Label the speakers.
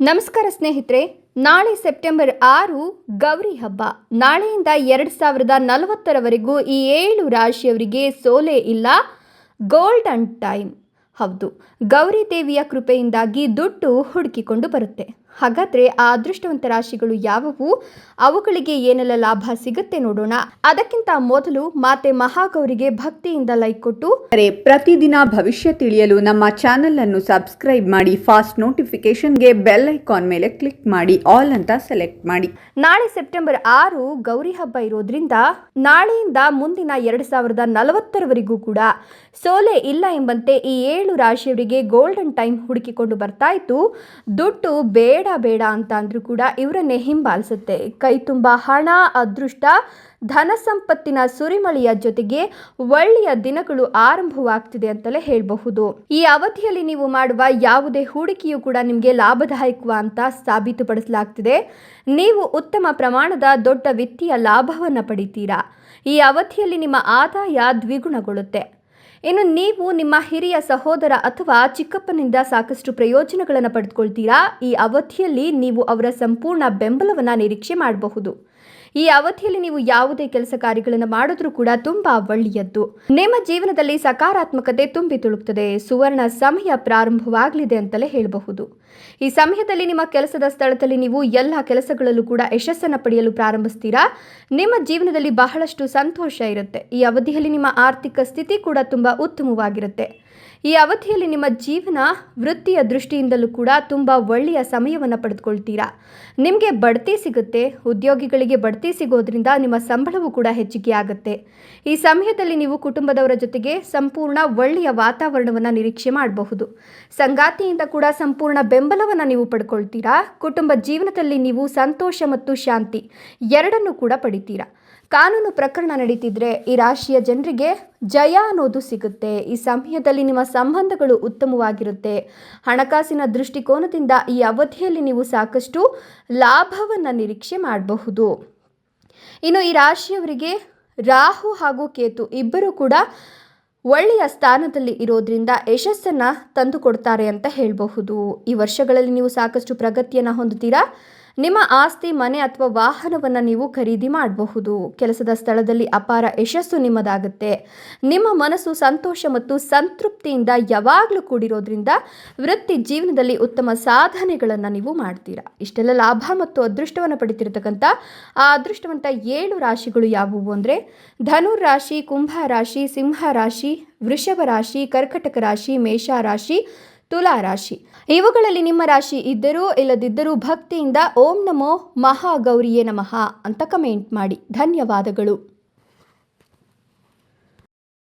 Speaker 1: ನಮಸ್ಕಾರ ಸ್ನೇಹಿತರೆ, ನಾಳೆ ಸೆಪ್ಟೆಂಬರ್ ಆರು, ಗೌರಿ ಹಬ್ಬ. ನಾಳೆಯಿಂದ ಎರಡು ಸಾವಿರದ ನಲವತ್ತರವರೆಗೂ ಈ ಏಳು ರಾಶಿಯವರಿಗೆ ಸೋಲೆ ಇಲ್ಲ ಗೋಲ್ಡನ್ ಟೈಮ್ ಹೌದು, ಗೌರಿ ದೇವಿಯ ಕೃಪೆಯಿಂದಾಗಿ ದುಡ್ಡು ಹುಡುಕಿಕೊಂಡು ಬರುತ್ತೆ. ಹಾಗಾದ್ರೆ ಆ ಅದೃಷ್ಟವಂತ ರಾಶಿಗಳು ಯಾವುವು? ಅವುಗಳಿಗೆ ಏನೆಲ್ಲ ಲಾಭ ಸಿಗುತ್ತೆ ನೋಡೋಣ. ಅದಕ್ಕಿಂತ ಮೊದಲು ಮಾತೆ ಮಹಾಗೌರಿಗೆ ಭಕ್ತಿಯಿಂದ ಲೈಕ್ ಕೊಟ್ಟು.
Speaker 2: ಪ್ರತಿದಿನ ಭವಿಷ್ಯ ತಿಳಿಯಲು ನಮ್ಮ ಚಾನೆಲ್ ಅನ್ನು ಸಬ್ಸ್ಕ್ರೈಬ್ ಮಾಡಿ ಫಾಸ್ಟ್ ನೋಟಿಫಿಕೇಶನ್ಗೆ ಬೆಲ್ ಐಕಾನ್ ಮೇಲೆ ಕ್ಲಿಕ್ ಮಾಡಿ ಆಲ್ ಅಂತ ಸೆಲೆಕ್ಟ್ ಮಾಡಿ.
Speaker 1: ನಾಳೆ ಸೆಪ್ಟೆಂಬರ್ ಆರು ಗೌರಿ ಹಬ್ಬ ಇರೋದ್ರಿಂದ ನಾಳೆಯಿಂದ ಮುಂದಿನ ಎರಡು ಸಾವಿರದ ನಲವತ್ತರವರೆಗೂ ಕೂಡ ಸೋಲೆ ಇಲ್ಲ ಎಂಬಂತೆ ಈ ಏಳು ರಾಶಿಯವರಿಗೆ ಗೋಲ್ಡನ್ ಟೈಮ್ ಹುಡುಕಿಕೊಂಡು ಬರ್ತಾ ಇತ್ತು. ದುಡ್ಡು ಬೇಡ ಬೇಡ ಬೇಡ ಅಂತ ಅಂದರೂ ಕೂಡ ಇವರನ್ನೇ ಹಿಂಬಾಲಿಸುತ್ತೆ. ಕೈ ತುಂಬ ಹಣ, ಅದೃಷ್ಟ, ಧನ ಸಂಪತ್ತಿನ ಸುರಿಮಳೆಯ ಜೊತೆಗೆ ಒಳ್ಳೆಯ ದಿನಗಳು ಆರಂಭವಾಗ್ತಿದೆ ಅಂತಲೇ ಹೇಳಬಹುದು. ಈ ಅವಧಿಯಲ್ಲಿ ನೀವು ಮಾಡುವ ಯಾವುದೇ ಹೂಡಿಕೆಯು ಕೂಡ ನಿಮಗೆ ಲಾಭದಾಯಕ ಅಂತ ಸಾಬೀತುಪಡಿಸಲಾಗ್ತಿದೆ. ನೀವು ಉತ್ತಮ ಪ್ರಮಾಣದ ದೊಡ್ಡ ವಿತ್ತೀಯ ಲಾಭವನ್ನು ಪಡಿತೀರಾ. ಈ ಅವಧಿಯಲ್ಲಿ ನಿಮ್ಮ ಆದಾಯ ದ್ವಿಗುಣಗೊಳ್ಳುತ್ತೆ. ಇನ್ನು ನೀವು ನಿಮ್ಮ ಹಿರಿಯ ಸಹೋದರ ಅಥವಾ ಚಿಕ್ಕಪ್ಪನಿಂದ ಸಾಕಷ್ಟು ಪ್ರಯೋಜನಗಳನ್ನು ಪಡೆದುಕೊಳ್ತೀರಾ? ಈ ಅವಧಿಯಲ್ಲಿ ನೀವು ಅವರ ಸಂಪೂರ್ಣ ಬೆಂಬಲವನ್ನು ನಿರೀಕ್ಷೆ ಮಾಡಬಹುದು. ಈ ಅವಧಿಯಲ್ಲಿ ನೀವು ಯಾವುದೇ ಕೆಲಸ ಕಾರ್ಯಗಳನ್ನು ಮಾಡಿದ್ರೂ ಕೂಡ ತುಂಬಾ ಒಳ್ಳೆಯದ್ದು. ನಿಮ್ಮ ಜೀವನದಲ್ಲಿ ಸಕಾರಾತ್ಮಕತೆ ತುಂಬಿ ತುಳುಕ್ತದೆ. ಸುವರ್ಣ ಸಮಯ ಪ್ರಾರಂಭವಾಗಲಿದೆ ಅಂತಲೇ ಹೇಳಬಹುದು. ಈ ಸಮಯದಲ್ಲಿ ನಿಮ್ಮ ಕೆಲಸದ ಸ್ಥಳದಲ್ಲಿ ನೀವು ಎಲ್ಲ ಕೆಲಸಗಳಲ್ಲೂ ಕೂಡ ಯಶಸ್ಸನ್ನು ಪಡೆಯಲು ಪ್ರಾರಂಭಿಸ್ತೀರಾ? ನಿಮ್ಮ ಜೀವನದಲ್ಲಿ ಬಹಳಷ್ಟು ಸಂತೋಷ ಇರುತ್ತೆ. ಈ ಅವಧಿಯಲ್ಲಿ ನಿಮ್ಮ ಆರ್ಥಿಕ ಸ್ಥಿತಿ ಕೂಡ ತುಂಬಾ ಉತ್ತಮವಾಗಿರುತ್ತೆ. ಈ ಅವಧಿಯಲ್ಲಿ ನಿಮ್ಮ ಜೀವನ ವೃತ್ತಿಯ ದೃಷ್ಟಿಯಿಂದಲೂ ಕೂಡ ತುಂಬ ಒಳ್ಳೆಯ ಸಮಯವನ್ನು ಪಡೆದುಕೊಳ್ತೀರಾ? ನಿಮಗೆ ಬಡ್ತಿ ಸಿಗುತ್ತೆ, ಉದ್ಯೋಗಿಗಳಿಗೆ ಬಡ್ತಿ ಸಿಗೋದ್ರಿಂದ ನಿಮ್ಮ ಸಂಬಳವೂ ಕೂಡ ಹೆಚ್ಚಿಗೆ ಆಗುತ್ತೆ ಈ ಸಮಯದಲ್ಲಿ ನೀವು ಕುಟುಂಬದವರ ಜೊತೆಗೆ ಸಂಪೂರ್ಣ ಒಳ್ಳೆಯ ವಾತಾವರಣವನ್ನು ನಿರೀಕ್ಷೆ ಮಾಡಬಹುದು. ಸಂಗಾತಿಯಿಂದ ಕೂಡ ಸಂಪೂರ್ಣ ಬೆಂಬಲವನ್ನು ನೀವು ಪಡ್ಕೊಳ್ತೀರಾ? ಕುಟುಂಬ ಜೀವನದಲ್ಲಿ ನೀವು ಸಂತೋಷ ಮತ್ತು ಶಾಂತಿ ಎರಡನ್ನೂ ಕೂಡ ಪಡಿತೀರಾ? ಕಾನೂನು ಪ್ರಕರಣ ನಡೀತಿದ್ರೆ ಈ ರಾಶಿಯ ಜನರಿಗೆ ಜಯ ಅನ್ನೋದು ಸಿಗುತ್ತೆ. ಈ ಸಮಯದಲ್ಲಿ ನಿಮ್ಮ ಸಂಬಂಧಗಳು ಉತ್ತಮವಾಗಿರುತ್ತೆ. ಹಣಕಾಸಿನ ದೃಷ್ಟಿಕೋನದಿಂದ ಈ ಅವಧಿಯಲ್ಲಿ ನೀವು ಸಾಕಷ್ಟು ಲಾಭವನ್ನು ನಿರೀಕ್ಷೆ ಮಾಡಬಹುದು. ಇನ್ನು ಈ ರಾಶಿಯವರಿಗೆ ರಾಹು ಹಾಗೂ ಕೇತು ಇಬ್ಬರೂ ಕೂಡ ಒಳ್ಳೆಯ ಸ್ಥಾನದಲ್ಲಿ ಇರೋದ್ರಿಂದ ಯಶಸ್ಸನ್ನು ತಂದುಕೊಡ್ತಾರೆ ಅಂತ ಹೇಳಬಹುದು. ಈ ವರ್ಷಗಳಲ್ಲಿ ನೀವು ಸಾಕಷ್ಟು ಪ್ರಗತಿಯನ್ನು ಹೊಂದುತ್ತೀರಾ? ನಿಮ್ಮ ಆಸ್ತಿ, ಮನೆ ಅಥವಾ ವಾಹನವನ್ನು ನೀವು ಖರೀದಿ ಮಾಡಬಹುದು. ಕೆಲಸದ ಸ್ಥಳದಲ್ಲಿ ಅಪಾರ ಯಶಸ್ಸು ನಿಮ್ಮದಾಗುತ್ತೆ. ನಿಮ್ಮ ಮನಸ್ಸು ಸಂತೋಷ ಮತ್ತು ಸಂತೃಪ್ತಿಯಿಂದ ಯಾವಾಗಲೂ ಕೂಡಿರೋದ್ರಿಂದ ವೃತ್ತಿ ಜೀವನದಲ್ಲಿ ಉತ್ತಮ ಸಾಧನೆಗಳನ್ನು ನೀವು ಮಾಡ್ತೀರಾ. ಇಷ್ಟೆಲ್ಲ ಲಾಭ ಮತ್ತು ಅದೃಷ್ಟವನ್ನು ಪಡಿತಿರ್ತಕ್ಕಂಥ ಆ ಅದೃಷ್ಟವಂತ ಏಳು ರಾಶಿಗಳು ಯಾವುವು ಅಂದರೆ ಧನುರ್ ರಾಶಿ, ಕುಂಭ ರಾಶಿ, ಸಿಂಹ ರಾಶಿ, ವೃಷಭ ರಾಶಿ, ಕರ್ಕಟಕ ರಾಶಿ, ಮೇಷ ರಾಶಿ ತುಲಾ ರಾಶಿ. ಇವುಗಳಲ್ಲಿ ನಿಮ್ಮ ರಾಶಿ ಇದ್ದರೂ ಇಲ್ಲದಿದ್ದರೂ ಭಕ್ತಿಯಿಂದ ಓಂ ನಮೋ ಮಹಾಗೌರಿಯೇ ನಮಃ ಅಂತ ಕಮೆಂಟ್ ಮಾಡಿ. ಧನ್ಯವಾದಗಳು.